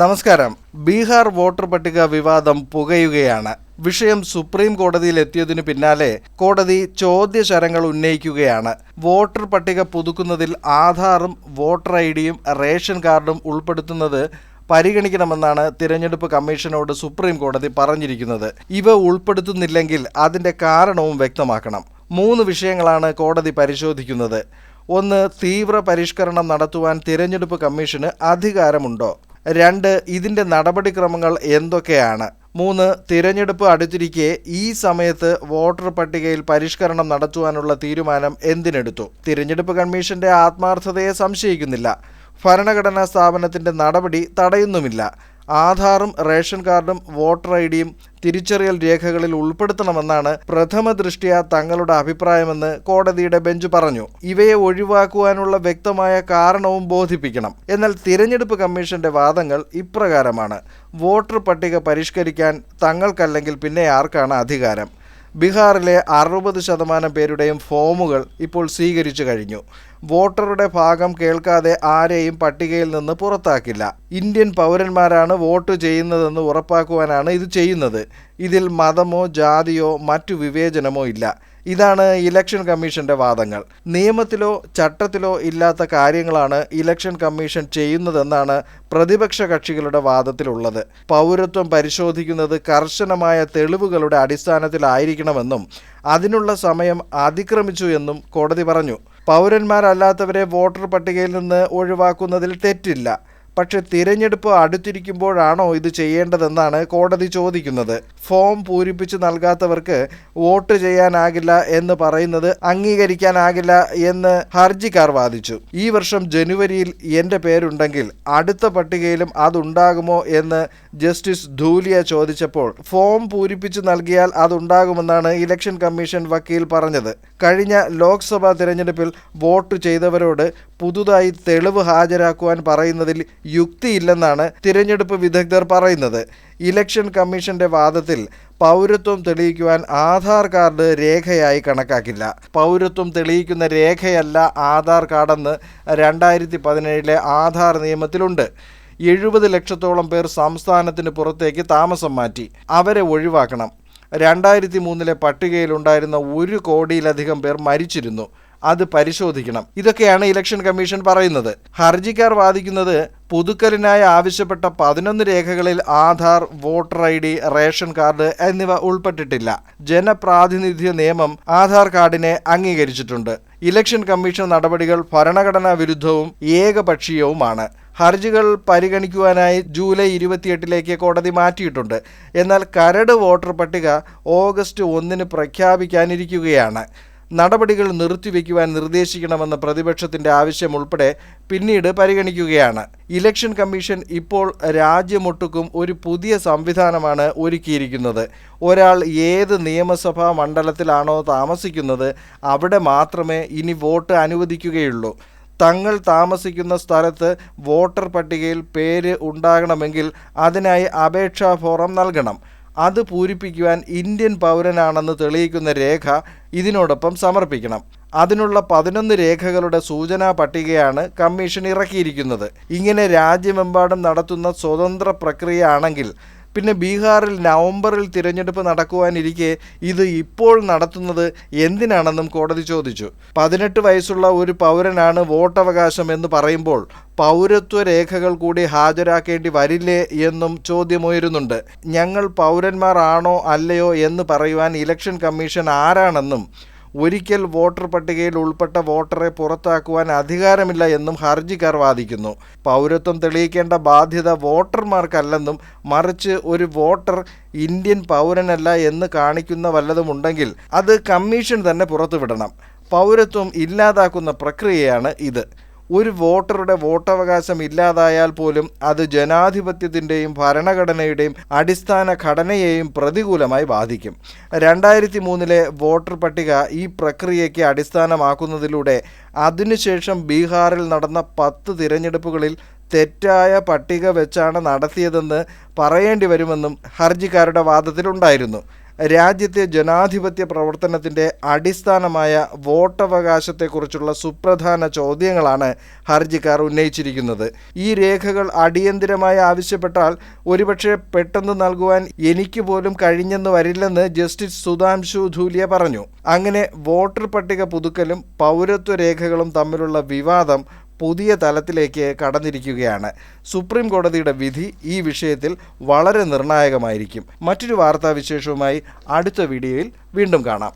നമസ്കാരം. ബീഹാർ വോട്ടർ പട്ടിക വിവാദം പുകയുകയാണ്. വിഷയം സുപ്രീം കോടതിയിൽ എത്തിയതിനു പിന്നാലെ കോടതി ചോദ്യശരങ്ങൾ ഉന്നയിക്കുകയാണ്. വോട്ടർ പട്ടിക പുതുക്കുന്നതിൽ ആധാറും വോട്ടർ ഐ ഡിയും റേഷൻ കാർഡും ഉൾപ്പെടുത്തുന്നത് പരിഗണിക്കണമെന്നാണ് തിരഞ്ഞെടുപ്പ് കമ്മീഷനോട് സുപ്രീം കോടതി പറഞ്ഞിരിക്കുന്നത്. ഇവ ഉൾപ്പെടുത്തുന്നില്ലെങ്കിൽ അതിന്റെ കാരണവും വ്യക്തമാക്കണം. മൂന്ന് വിഷയങ്ങളാണ് കോടതി പരിശോധിക്കുന്നത്. ഒന്ന് തീവ്ര പരിഷ്കരണം നടത്തുവാൻ തിരഞ്ഞെടുപ്പ് കമ്മീഷന് അധികാരമുണ്ടോ? രണ്ട് ഇതിന്റെ നടപടിക്രമങ്ങൾ എന്തൊക്കെയാണ്? മൂന്ന് തിരഞ്ഞെടുപ്പ് അടുത്തിരിക്കെ ഈ സമയത്ത് വോട്ടർ പട്ടികയിൽ പരിഷ്കരണം നടത്തുവാനുള്ള തീരുമാനം എന്തിനെടുത്തു? തിരഞ്ഞെടുപ്പ് കമ്മീഷന്റെ ആത്മാർത്ഥതയെ സംശയിക്കുന്നില്ല. ഭരണഘടനാ സ്ഥാപനത്തിന്റെ നടപടി തടയുന്നുമില്ല. ആധാറും റേഷൻ കാർഡും വോട്ടർ ഐ ഡിയും തിരിച്ചറിയൽ രേഖകളിൽ ഉൾപ്പെടുത്തണമെന്നാണ് പ്രഥമ ദൃഷ്ടിയ തങ്ങളുടെ അഭിപ്രായമെന്ന് കോടതിയുടെ ബെഞ്ച് പറഞ്ഞു. ഇവയെ ഒഴിവാക്കുവാനുള്ള വ്യക്തമായ കാരണവും ബോധിപ്പിക്കണം. എന്നാൽ തിരഞ്ഞെടുപ്പ് കമ്മീഷന്റെ വാദങ്ങൾ ഇപ്രകാരമാണ്. വോട്ടർ പട്ടിക പരിഷ്കരിക്കാൻ തങ്ങൾക്കല്ലെങ്കിൽ പിന്നെ ആർക്കാണ് അധികാരം? ബീഹാറിലെ അറുപത് ശതമാനം പേരുടെയും ഫോമുകൾ ഇപ്പോൾ സ്വീകരിച്ചു കഴിഞ്ഞു. വോട്ടറുടെ ഭാഗം കേൾക്കാതെ ആരെയും പട്ടികയിൽ നിന്ന് പുറത്താക്കില്ല. ഇന്ത്യൻ പൗരന്മാരാണ് വോട്ട് ചെയ്യുന്നതെന്ന് ഉറപ്പാക്കുവാനാണ് ഇത് ചെയ്യുന്നത്. ഇതിൽ മതമോ ജാതിയോ മറ്റു വിവേചനമോ ഇല്ല. ഇതാണ് ഇലക്ഷൻ കമ്മീഷന്റെ വാദങ്ങൾ. നിയമത്തിലോ ചട്ടത്തിലോ ഇല്ലാത്ത കാര്യങ്ങളാണ് ഇലക്ഷൻ കമ്മീഷൻ ചെയ്യുന്നതെന്നാണ് പ്രതിപക്ഷ കക്ഷികളുടെ വാദത്തിലുള്ളത്. പൗരത്വം പരിശോധിക്കുന്നത് കർശനമായ തെളിവുകളുടെ അടിസ്ഥാനത്തിലായിരിക്കണമെന്നും അതിനുള്ള സമയം അതിക്രമിച്ചു എന്നും കോടതി പറഞ്ഞു. പൗരന്മാരല്ലാത്തവരെ വോട്ടർ പട്ടികയിൽ നിന്ന് ഒഴിവാക്കുന്നതിൽ തെറ്റില്ല. പക്ഷെ തിരഞ്ഞെടുപ്പ് അടുത്തിരിക്കുമ്പോഴാണോ ഇത് ചെയ്യേണ്ടതെന്നാണ് കോടതി ചോദിക്കുന്നത്. ഫോം പൂരിപ്പിച്ച് നൽകാത്തവർക്ക് വോട്ട് ചെയ്യാനാകില്ല എന്ന് പറയുന്നത് അംഗീകരിക്കാനാകില്ല എന്ന് ഹർജിക്കാർ വാദിച്ചു. ഈ വർഷം ജനുവരിയിൽ എന്റെ പേരുണ്ടെങ്കിൽ അടുത്ത പട്ടികയിലും അതുണ്ടാകുമോ എന്ന് ജസ്റ്റിസ് ധൂലിയ ചോദിച്ചപ്പോൾ ഫോം പൂരിപ്പിച്ച് നൽകിയാൽ അതുണ്ടാകുമെന്നാണ് ഇലക്ഷൻ കമ്മീഷൻ വക്കീൽ പറഞ്ഞത്. കഴിഞ്ഞ ലോക്സഭാ തിരഞ്ഞെടുപ്പിൽ വോട്ട് ചെയ്തവരോട് പുതുതായി തെളിവ് ഹാജരാക്കുവാൻ പറയുന്നതിൽ യുക്തിയില്ലെന്നാണ് തിരഞ്ഞെടുപ്പ് വിദഗ്ധർ പറയുന്നത്. ഇലക്ഷൻ കമ്മീഷന്റെ വാദത്തിൽ പൗരത്വം തെളിയിക്കുവാൻ ആധാർ കാർഡ് രേഖയായി കണക്കാക്കില്ല. പൗരത്വം തെളിയിക്കുന്ന രേഖയല്ല ആധാർ കാർഡെന്ന് രണ്ടായിരത്തി പതിനേഴിലെ ആധാർ നിയമത്തിലുണ്ട്. എഴുപത് ലക്ഷത്തോളം പേർ സംസ്ഥാനത്തിന് പുറത്തേക്ക് താമസം മാറ്റി. അവരെ ഒഴിവാക്കണം. രണ്ടായിരത്തി മൂന്നിലെ പട്ടികയിലുണ്ടായിരുന്ന ഒരു കോടിയിലധികം പേർ മരിച്ചിരുന്നു. അത് പരിശോധിക്കണം. ഇതൊക്കെയാണ് ഇലക്ഷൻ കമ്മീഷൻ പറയുന്നത്. ഹർജിക്കാർ വാദിക്കുന്നത് പുതുക്കലിനായി ആവശ്യപ്പെട്ട പതിനൊന്ന് രേഖകളിൽ Aadhaar voter I D ration card എന്നിവ ഉൾപ്പെട്ടിട്ടില്ല. ജനപ്രാതിനിധ്യ നിയമം ആധാർ കാർഡിനെ അംഗീകരിച്ചിട്ടുണ്ട്. ഇലക്ഷൻ കമ്മീഷൻ നടപടികൾ ഭരണഘടനാ വിരുദ്ധവും ഏകപക്ഷീയവുമാണ്. ഹർജികൾ പരിഗണിക്കുവാനായി ജൂലൈ ഇരുപത്തിയെട്ടിലേക്ക് കോടതി മാറ്റിയിട്ടുണ്ട്. എന്നാൽ കരട് വോട്ടർ പട്ടിക ഓഗസ്റ്റ് ഒന്നിന് പ്രഖ്യാപിക്കാനിരിക്കുകയാണ്. നടപടികൾ നിർത്തിവെക്കുവാൻ നിർദ്ദേശിക്കണമെന്ന പ്രതിപക്ഷത്തിന്റെ ആവശ്യം ഉൾപ്പെടെ പിന്നീട് പരിഗണിക്കുകയാണ്. ഇലക്ഷൻ കമ്മീഷൻ ഇപ്പോൾ രാജ്യമൊട്ടുക്കും ഒരു പുതിയ സംവിധാനമാണ് ഒരുക്കിയിരിക്കുന്നത്. ഒരാൾ ഏത് നിയമസഭാ മണ്ഡലത്തിലാണോ താമസിക്കുന്നത് അവിടെ മാത്രമേ ഇനി വോട്ട് അനുവദിക്കുകയുള്ളൂ. തങ്ങൾ താമസിക്കുന്ന സ്ഥലത്ത് വോട്ടർ പട്ടികയിൽ പേര് ഉണ്ടാകണമെങ്കിൽ അതിനായി അപേക്ഷാ ഫോറം നൽകണം. അത് പൂരിപ്പിക്കുവാൻ ഇന്ത്യൻ പൗരനാണെന്ന് തെളിയിക്കുന്ന രേഖ ഇതിനോടൊപ്പം സമർപ്പിക്കണം. അതിനുള്ള പതിനൊന്ന് രേഖകളുടെ സൂചനാ പട്ടികയാണ് കമ്മീഷൻ ഇറക്കിയിരിക്കുന്നത്. ഇങ്ങനെ രാജ്യമെമ്പാടും നടത്തുന്ന സ്വതന്ത്ര പ്രക്രിയ ആണെങ്കിൽ പിന്നെ ബീഹാറിൽ നവംബറിൽ തിരഞ്ഞെടുപ്പ് നടക്കുവാനിരിക്കെ ഇത് ഇപ്പോൾ നടത്തുന്നത് എന്തിനാണെന്നും കോടതി ചോദിച്ചു. പതിനെട്ട് വയസ്സുള്ള ഒരു പൗരനാണ് വോട്ടവകാശം എന്ന് പറയുമ്പോൾ പൗരത്വ രേഖകൾ കൂടി ഹാജരാക്കേണ്ടി വരില്ലേ എന്നും ചോദ്യമുയരുന്നുണ്ട്. ഞങ്ങൾ പൗരന്മാരാണോ അല്ലയോ എന്ന് പറയുവാൻ ഇലക്ഷൻ കമ്മീഷൻ ആരാണെന്നും ഒരിക്കൽ വോട്ടർ പട്ടികയിൽ ഉൾപ്പെട്ട വോട്ടറെ പുറത്താക്കുവാൻ അധികാരമില്ല എന്നും ഹർജിക്കാർ വാദിക്കുന്നു. പൗരത്വം തെളിയിക്കേണ്ട ബാധ്യത വോട്ടർമാർക്കല്ലെന്നും മറിച്ച് ഒരു വോട്ടർ ഇന്ത്യൻ പൗരനല്ല എന്ന് കാണിക്കുന്ന വല്ലതുമുണ്ടെങ്കിൽ അത് കമ്മീഷൻ തന്നെ പുറത്തുവിടണം. പൗരത്വം ഇല്ലാതാക്കുന്ന പ്രക്രിയയാണ് ഇത്. ഒരു വോട്ടറുടെ വോട്ടവകാശം ഇല്ലാതായാൽ പോലും അത് ജനാധിപത്യത്തിന്റെയും ഭരണഘടനയുടെയും അടിസ്ഥാന ഘടനയെയും പ്രതികൂലമായി ബാധിക്കും. രണ്ടായിരത്തി മൂന്നിലെ വോട്ടർ പട്ടിക ഈ പ്രക്രിയയ്ക്ക് അടിസ്ഥാനമാക്കുന്നതിലൂടെ അതിനുശേഷം ബീഹാറിൽ നടന്ന പത്ത് തിരഞ്ഞെടുപ്പുകളിൽ തെറ്റായ പട്ടിക വെച്ചാണ് നടത്തിയതെന്ന് പറയേണ്ടി വരുമെന്നും ഹർജിക്കാരുടെ വാദത്തിലുണ്ടായിരുന്നു. രാജ്യത്തെ ജനാധിപത്യ പ്രവർത്തനത്തിന്റെ അടിസ്ഥാനമായ വോട്ടവകാശത്തെക്കുറിച്ചുള്ള സുപ്രധാന ചോദ്യങ്ങളാണ് ഹർജിക്കാർ ഉന്നയിച്ചിരിക്കുന്നത്. ഈ രേഖകൾ അടിയന്തിരമായി ആവശ്യപ്പെട്ടാൽ ഒരുപക്ഷെ പെട്ടെന്ന് നൽകുവാൻ എനിക്ക് പോലും കഴിഞ്ഞെന്ന് വരില്ലെന്ന് ജസ്റ്റിസ് സുധാംശു ധൂലിയ പറഞ്ഞു. അങ്ങനെ വോട്ടർ പട്ടിക പുതുക്കലും പൗരത്വ രേഖകളും തമ്മിലുള്ള വിവാദം പുതിയ തലത്തിലേക്ക് കടന്നിരിക്കുകയാണ്. സുപ്രീം കോടതിയുടെ വിധി ഈ വിഷയത്തിൽ വളരെ നിർണായകമായിരിക്കും. മറ്റൊരു വാർത്താവിശേഷവുമായി അടുത്ത വീഡിയോയിൽ വീണ്ടും കാണാം.